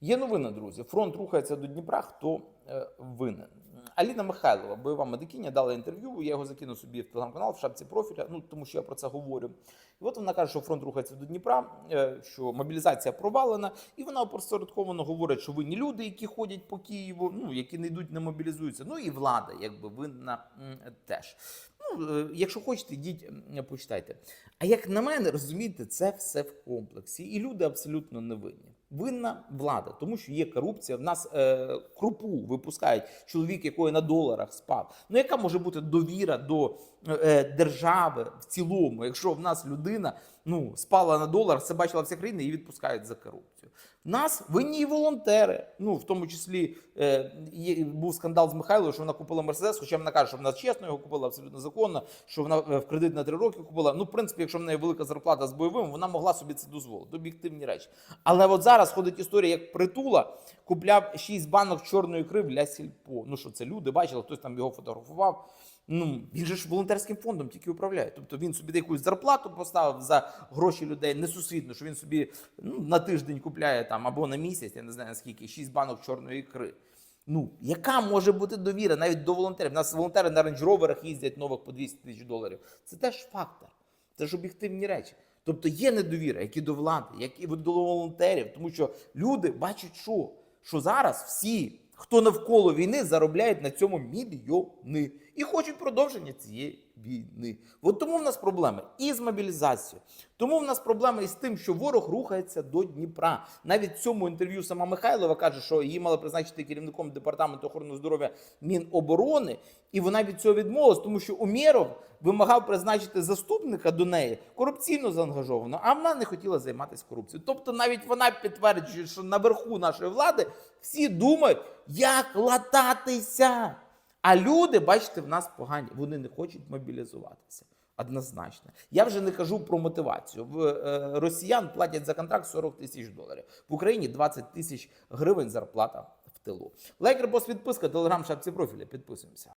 Є новина, друзі. Фронт рухається до Дніпра. Хто е, винен? Аліна Михайлова, бойова медикиня, дала інтерв'ю. Я його закину собі в телеграм-канал в шапці профіля. Ну тому що я про це говорю. І от вона каже, що фронт рухається до Дніпра, е, що мобілізація провалена, і вона опосередковано говорить, що винні люди, які ходять по Києву, ну які не йдуть, не мобілізуються. Ну і влада, якби винна теж. Ну, е, якщо хочете, йдіть почитайте. А як на мене, розумієте, це все в комплексі, і люди абсолютно не винні. Винна влада, тому що є корупція. В нас е, крупу випускають чоловік, якої на доларах спав. Ну яка може бути довіра до е, держави в цілому, якщо в нас людина ну спала на доларах, це бачила вся країна, і відпускають за корупцію. В нас винні волонтери. Ну в тому числі е, був скандал з Михайлою, що вона купила Мерседес, хоча вона каже, що вона чесно його купила, абсолютно законно, що вона е, в кредит на три роки купила. Ну, в принципі, якщо в неї велика зарплата з бойовим, вона могла собі це дозволити. Об'єктивні речі. Але от зараз ходить історія, як притула купляв 6 банок чорної ікри для сільпо. Ну що це люди бачили, хтось там його фотографував. Ну він же ж волонтерським фондом тільки управляє. Тобто він собі якусь зарплату поставив за гроші людей несусвітно, що він собі ну, на тиждень купляє там або на місяць, я не знаю наскільки, 6 банок чорної ікри. Ну, яка може бути довіра навіть до волонтерів? У нас волонтери на рейндж-роверах їздять нових по 200 тисяч доларів. Це теж фактор, це ж об'єктивні речі. Тобто є недовіра, як і до влади, як і до волонтерів, тому що люди бачать, що, що зараз всі, хто навколо війни, заробляють на цьому мільйони і хочуть продовження цієї війни. От тому в нас проблеми і з мобілізацією. Тому в нас проблеми із тим, що ворог рухається до Дніпра. Навіть в цьому інтерв'ю сама Михайлова каже, що її мали призначити керівником департаменту охорони здоров'я Міноборони, і вона від цього відмовилась, тому що Умєров вимагав призначити заступника до неї корупційно заангажовано, а вона не хотіла займатися корупцією. Тобто, навіть вона підтверджує, що наверху нашої влади всі думають, як лататися. А люди, бачите, в нас погані, вони не хочуть мобілізуватися. Однозначно. Я вже не кажу про мотивацію. В е, росіян платять за контракт 40 тисяч доларів. В Україні 20 тисяч гривень зарплата в тилу. Лайк, репост, підписка, телеграм, шапці профіля. Підписуємося.